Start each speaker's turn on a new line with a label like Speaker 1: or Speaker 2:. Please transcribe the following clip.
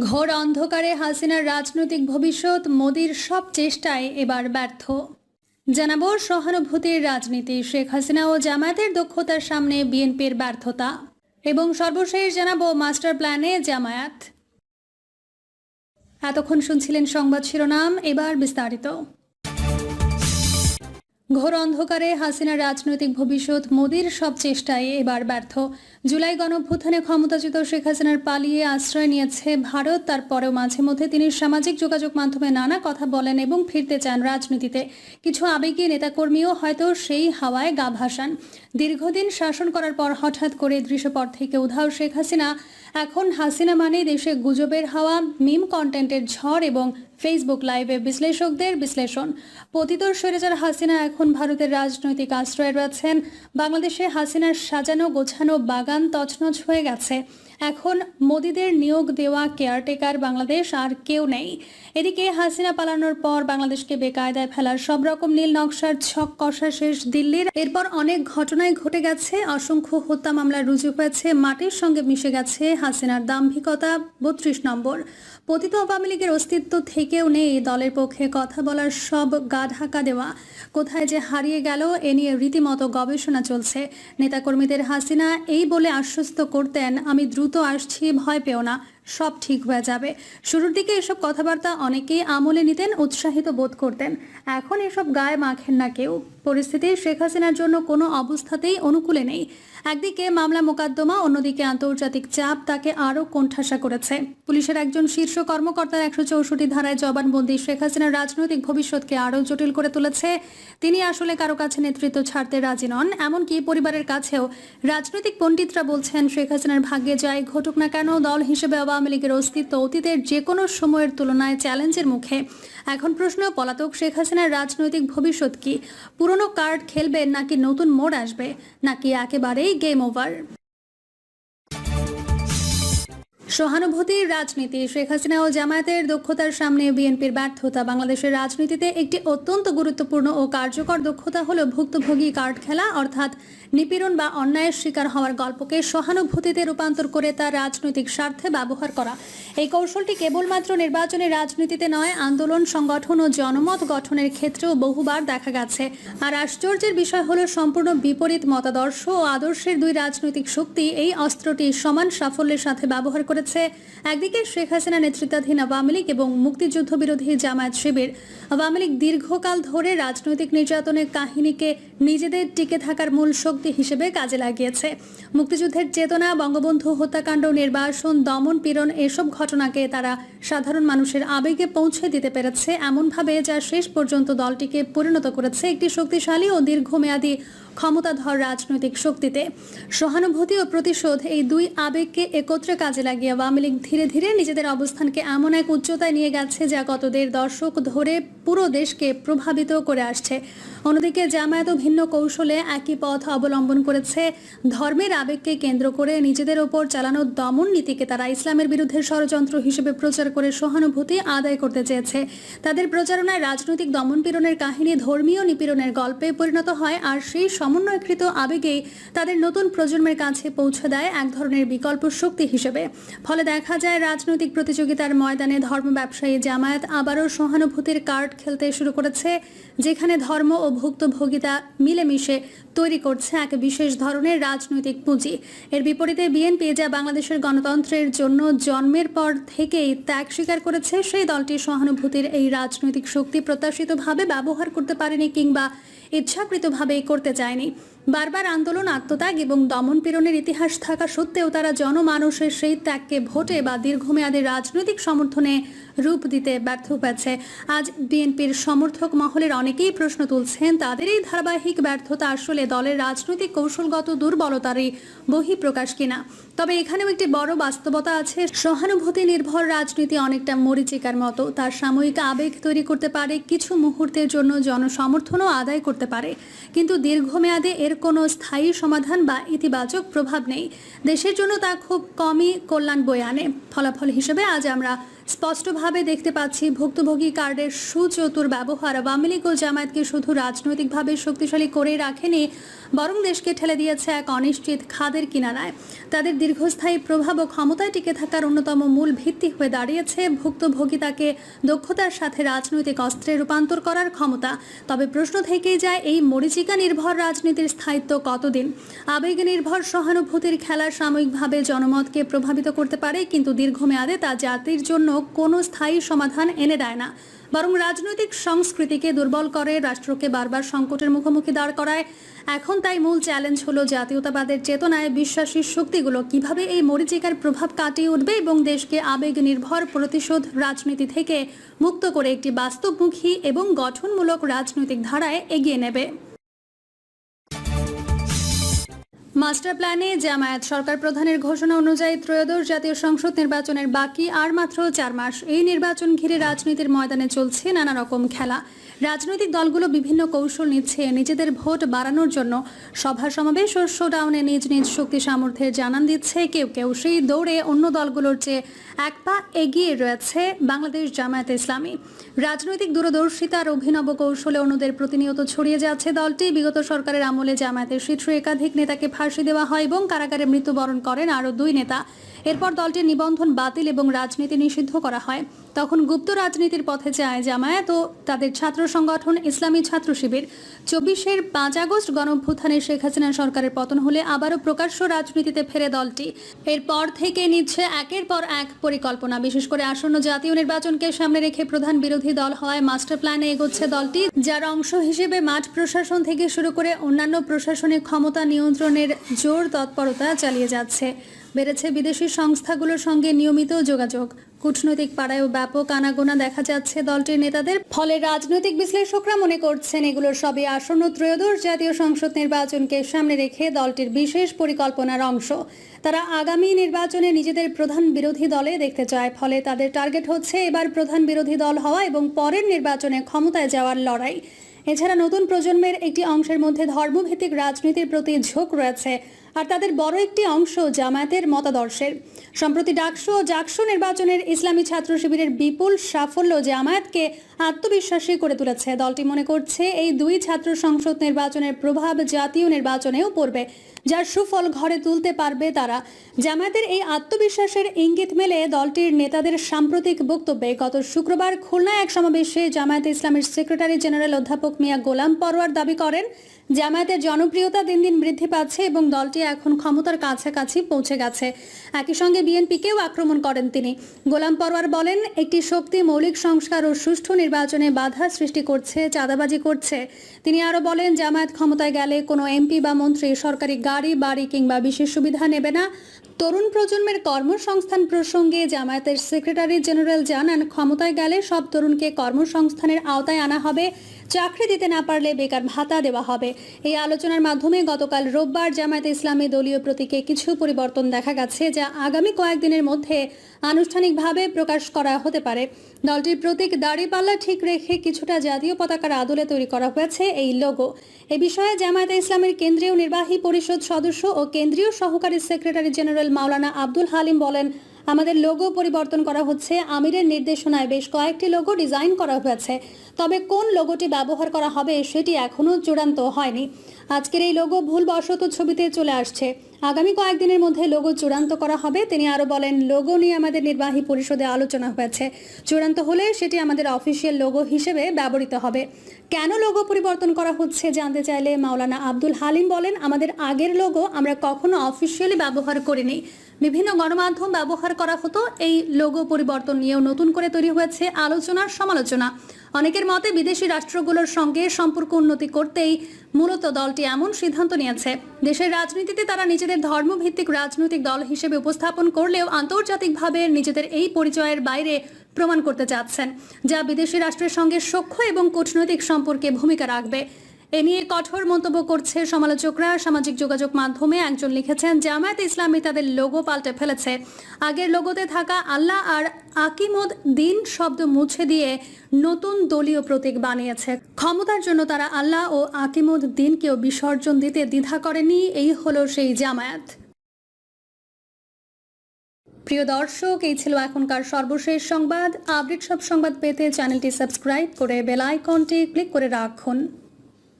Speaker 1: ঘোর অন্ধকারে হাসিনার রাজনৈতিক ভবিষ্যৎ মোদির সব চেষ্টায় এবার ব্যর্থ। জানাব সহানুভূতির রাজনীতি। শেখ হাসিনা ও জামায়াতের দক্ষতার সামনে বিএনপির ব্যর্থতা। এবং সর্বশেষ জানাব মাস্টার প্ল্যানে জামায়াত। এতক্ষণ শুনছিলেন সংবাদ শিরোনাম, এবার বিস্তারিত। ঘোর অন্ধকারে হাসিনার রাজনৈতিক ভবিষ্যৎ মোদির সব চেষ্টায় এবার ব্যর্থ। জুলাই গণভ্যুত্থানে ক্ষমতাচ্যুত শেখ হাসিনার পালিয়ে আশ্রয় নিয়েছে ভারত। তারপরেও মাঝে মধ্যে তিনি সামাজিক যোগাযোগ মাধ্যমে নানা কথা বলেন এবং ফিরতে চান রাজনীতিতে। কিছু আবেগী নেতাকর্মীও হয়তো সেই হাওয়ায় গা ভাসান। দীর্ঘদিন শাসন করার পর হঠাৎ করে দৃশ্যপট থেকে উধাও শেখ হাসিনা। এখন হাসিনা মানে দেশে গুজবের হাওয়া, মিম কন্টেন্টের ঝড় এবং ফেসবুক লাইভে বিশ্লেষকদের বিশ্লেষণ। পতিত স্বৈরাচার হাসিনা এখন ভারতের রাজনৈতিক আশ্রয়ে রয়েছেন। বাংলাদেশে হাসিনার সাজানো গোছানো বাগান তছনছ হয়ে গেছে। এখন মোদিদের নিয়োগ দেওয়া কেয়ারটেকার বাংলাদেশ আর কেউ নেই। এদিকে হাসিনা পালানোর পর বাংলাদেশকে বেকায়দায় ফেলার সব রকম নীল নকশার ছক কষা শেষ দিল্লির। এরপর অনেক ঘটনায় ঘটে গেছে। অসংখ্য হত্যা মামলা রুজু হয়েছে। মাটির সঙ্গে মিশে গেছে হাসিনার দাম্ভিকতা। বত্রিশ নম্বর। পতিত আওয়ামী লীগের অস্তিত্ব থেকেও নেই দলের পক্ষে কথা বলার সব গা ঢাকা দেওয়া। কোথায় যে হারিয়ে গেল, এ নিয়ে রীতিমতো গবেষণা চলছে। নেতাকর্মীদের হাসিনা এই বলে আশ্বস্ত করতেন, আমি দ্রুত আসছি, ভয় পেও না। সব ঠিক হয়ে যাবে। শুরুর দিকে এসব কথাবার্তা অনেকেই আমলে নিতেন, উৎসাহিত বোধ করতেন। এখন এসব গায়ে মাখেন না কেউ। পরিস্থিতি শেখ হাসিনার জন্য কোনো অবস্থাতেই অনুকূলে নেই। একদিকে মামলা মোকদ্দমা, অন্যদিকে আন্তর্জাতিক চাপ তাকে আরও কোণঠাসা করেছে। পুলিশের একজন শীর্ষ কর্মকর্তার একশো চৌষট্টি ধারায় জবানবন্দি শেখ হাসিনার রাজনৈতিক ভবিষ্যৎকে আরও জটিল করে তুলেছে। তিনি আসলে কারও কাছে নেতৃত্ব ছাড়তে রাজি নন, এমনকি পরিবারের কাছেও। রাজনৈতিক পণ্ডিতরা বলছেন, শেখ হাসিনার ভাগ্যে যাই ঘটুক না কেন, দল হিসেবে আওয়ামী লীগের অস্তিত্ব অতীতের যে কোনো সময়ের তুলনায় চ্যালেঞ্জের মুখে। এখন প্রশ্ন, পলাতক শেখ হাসিনার রাজনৈতিক ভবিষ্যৎ কি? পুরনো কার্ড খেলবেন নাকি নতুন মোড় আসবে? নাকি একেবারেই গেম ওভার সহানুভূতির রাজনীতি। শেখ হাসিনা ও জামায়াতের দক্ষতার সামনে বিএনপির ব্যর্থতা। বাংলাদেশের রাজনীতিতে একটি অত্যন্ত গুরুত্বপূর্ণ ও কার্যকর দক্ষতা হল ভুক্তভোগী কার্ড খেলা, অর্থাৎ নিপীড়ন বা অন্যায়ের শিকার হওয়ার গল্পকে সহানুভূতিতে রূপান্তর করে তার রাজনৈতিক স্বার্থে ব্যবহার করা। এই কৌশলটি কেবলমাত্র নির্বাচনী রাজনীতিতে নয়, আন্দোলন সংগঠন ও জনমত গঠনের ক্ষেত্রেও বহুবার দেখা গেছে। আর আশ্চর্যের বিষয় হলো সম্পূর্ণ বিপরীত মতাদর্শ ও আদর্শের দুই রাজনৈতিক শক্তি এই অস্ত্রটি সমান সাফল্যের সাথে ব্যবহার করেছে। একদিকে শেখ হাসিনা নেতৃত্বাধীন আওয়ামী লীগ এবং মুক্তিযুদ্ধ বিরোধী জামায়াত শিবির। আওয়ামী লীগ দীর্ঘকাল ধরে রাজনৈতিক নির্যাতনের কাহিনীকে নিজেদের টিকে থাকার মূল শক্তি হিসেবে কাজে লাগিয়েছে। মুক্তিযুদ্ধের চেতনা বঙ্গবন্ধু হত্যাকাণ্ড নির্বাসন দমন পীড়ন এসব ঘটনাকে তারা সাধারণ মানুষের আবেগে পৌঁছে দিতে পেরেছে এমনভাবে যা শেষ পর্যন্ত দলটিকে পরিণত করেছে একটি শক্তিশালী ও দীর্ঘমেয়াদী ক্ষমতাধর রাজনৈতিক শক্তিতে। সহানুভূতি ও প্রতিশোধ এই দুই আবেগকে একত্রে কাজে লাগিয়ে আওয়ামী লীগ ধীরে ধীরে নিজেদের অবস্থানকে এমন এক উচ্চতায় নিয়ে গেছে যা গত দেড় দশক ধরে পুরো দেশকে প্রভাবিত করে আসছে। অন্যদিকে জামায়াত ভিন্ন কৌশলে একই পথ অবলম্বন করেছে। ধর্মের আবেগকে কেন্দ্র করে নিজেদের ওপর চালানো দমন নীতিকে তারা ইসলামের বিরুদ্ধে ষড়যন্ত্র হিসেবে প্রচার করে সহানুভূতি আদায় করতে চেয়েছে। তাদের প্রচারণায় রাজনৈতিক দমনপীড়নের কাহিনী, ধর্মীয় নিপীড়নের গল্পে পরিণত হয় আর সেই সমন্বয়কৃত আবেগেই তাদের নতুন প্রজন্মের কাছে পৌঁছে দেয় এক ধরনের বিকল্প শক্তি হিসেবে। ফলে দেখা যায় রাজনৈতিক প্রতিযোগিতার ময়দানে ধর্ম ব্যবসায়ী জামায়াত আবারও সহানুভূতির কার্ড খেলতে শুরু করেছে, যেখানে ধর্ম ও ভুক্তভোগিতা মিলেমিশে তৈরি করছে এক বিশেষ ধরনের রাজনৈতিক পুঁজি। এর বিপরীতে বিএনপি যা বাংলাদেশের গণতন্ত্রের জন্য জন্মের পর থেকেই ত্যাগ স্বীকার করেছে সেই দলটি সহানুভূতির এই রাজনৈতিক শক্তি প্রত্যাশিতভাবে ব্যবহার করতে পারেনি কিংবা ইচ্ছাকৃতভাবেই করতে চায়নি। বারবার আন্দোলন, আত্মত্যাগ এবং দমন পীড়নের ইতিহাস থাকা সত্ত্বেও তারা জনমানুষের সেই ত্যাগকে ভোটে বা দীর্ঘমেয়াদী রাজনৈতিক সমর্থনে রূপ দিতে ব্যর্থ হয়েছে। আজ বিএনপির সমর্থক মহলের অনেকেই প্রশ্ন তুলছেন, তাদের এই ধারাবাহিক ব্যর্থতা আসলে দলের রাজনৈতিক কৌশলগত দুর্বলতারই বহিঃপ্রকাশ কিনা? তবে এখানেও একটি বড় বাস্তবতা আছে সহানুভূতি নির্ভর রাজনীতি অনেকটা মরিচিকার মতো। তার সাময়িক আবেগ তৈরি করতে পারে কিছু মুহূর্তের জন্য জনসমর্থনও আদায় করতে পারে। কিন্তু দীর্ঘমেয়াদে এর কোনো স্থায়ী সমাধান বা ইতিবাচক প্রভাব নেই। দেশের জন্য তা খুব কমই কল্যাণ বয়ে আনে। ফলাফল হিসেবে আজ আমরা স্পষ্টভাবে দেখতে পাচ্ছি ভুক্তভোগী কার্ডের সুচতুর ব্যবহার। আওয়ামী লীগ ও জামায়াতকে শুধু রাজনৈতিকভাবে শক্তিশালী করে রাখেনি, বরং দেশকে ঠেলে দিয়েছে এক অনিশ্চিত খাদের কিনারায়। তাদের দীর্ঘস্থায়ী প্রভাব ও ক্ষমতায় টিকে থাকার অন্যতম মূল ভিত্তি হয়ে দাঁড়িয়েছে ভুক্তভোগিতাকে দক্ষতার সাথে রাজনৈতিক অস্ত্রে রূপান্তর করার ক্ষমতা। তবে প্রশ্ন থেকেই যায়, এই মরিচিকা নির্ভর রাজনীতির স্থায়িত্ব কতদিন? আবেগ নির্ভর সহানুভূতির খেলা সাময়িকভাবে জনমতকে প্রভাবিত করতে পারে, কিন্তু দীর্ঘমেয়াদে তা জাতির জন্য কোনো স্থায়ী সমাধান এনে দেয় না। বরং রাজনৈতিক সংস্কৃতিকে দুর্বল করে রাষ্ট্রকে বারবার সংকটের মুখোমুখি দাঁড় করায়। এখন তাই মূল চ্যালেঞ্জ হলো জাতীয়তাবাদের চেতনায় বিশ্বাসী শক্তিগুলো কীভাবে এই মরিচিকার প্রভাব কাটিয়ে উঠবে এবং দেশকে আবেগ নির্ভর প্রতিশোধ রাজনীতি থেকে মুক্ত করে একটি বাস্তবমুখী এবং গঠনমূলক রাজনৈতিক ধারায় এগিয়ে নেবে। মাস্টার প্ল্যানে জামায়াত সরকার প্রধানের ঘোষণা অনুযায়ী ত্রয়োদশ জাতীয় সংসদ নির্বাচনের বাকি আর মাত্র চার মাস। এই নির্বাচন ঘিরে রাজনীতির ময়দানে চলছে নানা রকম খেলা। রাজনৈতিক দলগুলো বিভিন্ন কৌশল নিচ্ছে, নিজেদের ভোট বাড়ানোর জন্য সভা সমাবেশ ও শোডাউনে নিজ নিজ শক্তি সামর্থ্যের জানান দিচ্ছে কেউ কেউ। সেই দৌড়ে অন্য দলগুলোর চেয়ে এক পা এগিয়ে রয়েছে বাংলাদেশ জামায়াত ইসলামী। রাজনৈতিক দূরদর্শিতার অভিনব কৌশলে অন্যদের প্রতিনিয়ত ছড়িয়ে যাচ্ছে দলটি। বিগত সরকারের আমলে জামায়াতের শীর্ষ একাধিক নেতাকে ফাঁসি দেওয়া হয় এবং কারাগারে মৃত্যুবরণ করেন আরও দুই নেতা। এরপর দলটির নিবন্ধন বাতিল এবং রাজনীতি নিষিদ্ধ করা হয়। তখন গুপ্ত রাজনীতির পথে যায় জামায়াত ও তাদের ছাত্র সংগঠন ইসলামী ছাত্র শিবির। চব্বিশের পাঁচ আগস্ট গণভ্যুত্থানে শেখ হাসিনা সরকারের পতন হলে আবারও প্রকাশ্য রাজনীতিতে ফেরে দলটি। এরপর থেকে নিচ্ছে একের পর এক পরিকল্পনা। বিশেষ করে আসন্ন জাতীয় নির্বাচনকে সামনে রেখে প্রধান বিরোধী দল হওয়ায় মাস্টার প্ল্যানে এগোচ্ছে দলটি, যার অংশ হিসেবে মাঠ প্রশাসন থেকে শুরু করে অন্যান্য প্রশাসনিক ক্ষমতা নিয়ন্ত্রণের জোর তৎপরতা চালিয়ে যাচ্ছে। বেড়েছে বিদেশি সংস্থাগুলোর সঙ্গে নিয়মিত যোগাযোগ। কূটনৈতিক পাড়ায়ও ব্যাপক আনাগোনা দেখা যাচ্ছে দলটির নেতাদের। ফলে রাজনৈতিক বিশ্লেষকরা মনে করছেন, এগুলোর সবই আসন্ন ত্রয়োদশ জাতীয় সংসদ নির্বাচনকে সামনে রেখে দলটির বিশেষ পরিকল্পনার অংশ। তারা আগামী নির্বাচনে নিজেদের প্রধান বিরোধী দলে দেখতে চায়, ফলে তাদের টার্গেট হচ্ছে এবার প্রধান বিরোধী দল হওয়া এবং পরের নির্বাচনে ক্ষমতায় যাওয়ার লড়াই। এছাড়া নতুন প্রজন্মের একটি অংশের মধ্যে ধর্মভিত্তিক রাজনীতির প্রতি ঝোঁক রয়েছে। আর তাদের বড় একটি অংশ জামায়াতের মতাদর্শের। সম্প্রতি ডাকসু ও জাকসু নির্বাচনের ইসলামী ছাত্র শিবিরের বিপুল সাফল্য জামায়াতকে আত্মবিশ্বাসী করে তুলেছে। দলটি মনে করছে, এই দুই ছাত্র সংসদ নির্বাচনের প্রভাব জাতীয় নির্বাচনেও পড়বে, যার সুফল ঘরে তুলতে পারবে তারা। জামায়াতের এই আত্মবিশ্বাসের ইঙ্গিত মেলে দলটির নেতাদের সাম্প্রতিক বক্তব্যে। গত শুক্রবার খুলনায় এক সমাবেশে জামায়াতে ইসলামের সেক্রেটারি জেনারেল অধ্যাপক মিয়া গোলাম পরোয়ার দাবি করেন জামায়াতের জনপ্রিয়তা দিন দিন বৃদ্ধি পাচ্ছে এবং দলটি এখন ক্ষমতার কাছাকাছি পৌঁছে গেছে। একই সঙ্গে বিএনপিকেও আক্রমণ করেন তিনি। গোলাম পরোয়ার বলেন, একটি শক্তি, মৌলিক সংস্কার ও সুষ্ঠু নির্বাচনে বাধা সৃষ্টি করছে, চাঁদাবাজি করছে। তিনি আরও বলেন, জামায়াত ক্ষমতায় গেলে কোনো এমপি বা মন্ত্রী সরকারি গাড়ি, বাড়ি কিংবা বিশেষ সুবিধা নেবে না। তরুণ প্রজন্মের কর্মসংস্থান প্রসঙ্গে জামায়াতের সেক্রেটারি জেনারেল জানান, ক্ষমতায় গেলে সব তরুণকে কর্মসংস্থানের আওতায় আনা হবে। চাকরি দিতে না পারলে বেকার ভাতা দেওয়া হবে। এই আলোচনার মাধ্যমে গতকাল রোববার জামায়াতে ইসলামী দলীয় প্রতীকে কিছু পরিবর্তন দেখা গেছে, যা আগামী কয়েকদিনের মধ্যে আনুষ্ঠানিকভাবে প্রকাশ করা হতে পারে। দলটির প্রতীক দাড়িপাল্লা ঠিক রেখে কিছুটা জাতীয় পতাকার আদলে তৈরি করা হয়েছে এই লোগো এ বিষয়ে জামায়াতে ইসলামের কেন্দ্রীয় নির্বাহী পরিষদ সদস্য ও কেন্দ্রীয় সহকারী সেক্রেটারি জেনারেল মাওলানা আব্দুল হালিম বলেন আমাদের লোগো পরিবর্তন করা হচ্ছে। আমিরের নির্দেশনায় বেশ কয়েকটি লোগো ডিজাইন করা হয়েছে। তবে কোন লোগোটি ব্যবহার করা হবে সেটি এখনও চূড়ান্ত হয়নি। আজকের এই লোগো ভুলবশত ছবিতে চলে আসছে। আগামী কয়েকদিনের মধ্যে লোগো চূড়ান্ত করা হবে। তিনি আরও বলেন, লোগো নিয়ে আমাদের নির্বাহী পরিষদে আলোচনা হয়েছে। চূড়ান্ত হলে সেটি আমাদের অফিসিয়াল লোগো হিসেবে ব্যবহৃত হবে। কেন লোগো পরিবর্তন করা হচ্ছে জানতে চাইলে মাওলানা আব্দুল হালিম বলেন, আমাদের আগের লোগো আমরা কখনো অফিসিয়ালি ব্যবহার করিনি। বিভিন্ন গণমাধ্যম ব্যবহার করা হতো। এই লোগো পরিবর্তন নিয়েও নতুন করে তৈরি হয়েছে আলোচনার সমালোচনা। অনেকের মতে বিদেশি রাষ্ট্রগুলোর সঙ্গে সম্পর্ক উন্নতি করতেই মূলত দলটি এমন সিদ্ধান্ত নিয়েছে। দেশের রাজনীতিতে তারা নিজেদের ধর্মভিত্তিক রাজনৈতিক দল হিসেবে উপস্থাপন করলেও আন্তর্জাতিকভাবে নিজেদের এই পরিচয়ের বাইরে প্রমাণ করতে চাচ্ছেন, যা বিদেশি রাষ্ট্রের সঙ্গে সখ্য এবং কূটনৈতিক সম্পর্কে ভূমিকা রাখবে। এ নিয়ে কঠোর মন্তব্য করছে সমালোচকরা। সামাজিক যোগাযোগ মাধ্যমে একজন লিখেছেন, জামায়াত ইসলামী তাদের লোগো পাল্টে ফেলেছে। আগের লোগোতে থাকা আল্লাহ আর আকিমদ দিন শব্দ মুছে দিয়ে নতুন দলীয় প্রতীক বানিয়েছে। ক্ষমতার জন্য তারা আল্লাহ ও আকিমদ দিনকেও বিসর্জন দিতে দ্বিধা করেনি। এই হলো সেই জামায়াত। প্রিয় দর্শক, এই ছিল এখনকার সর্বশেষ সংবাদ। আপডেট সব সংবাদ পেতে চ্যানেলটি সাবস্ক্রাইব করে বেল আইকনটি ক্লিক করে রাখুন।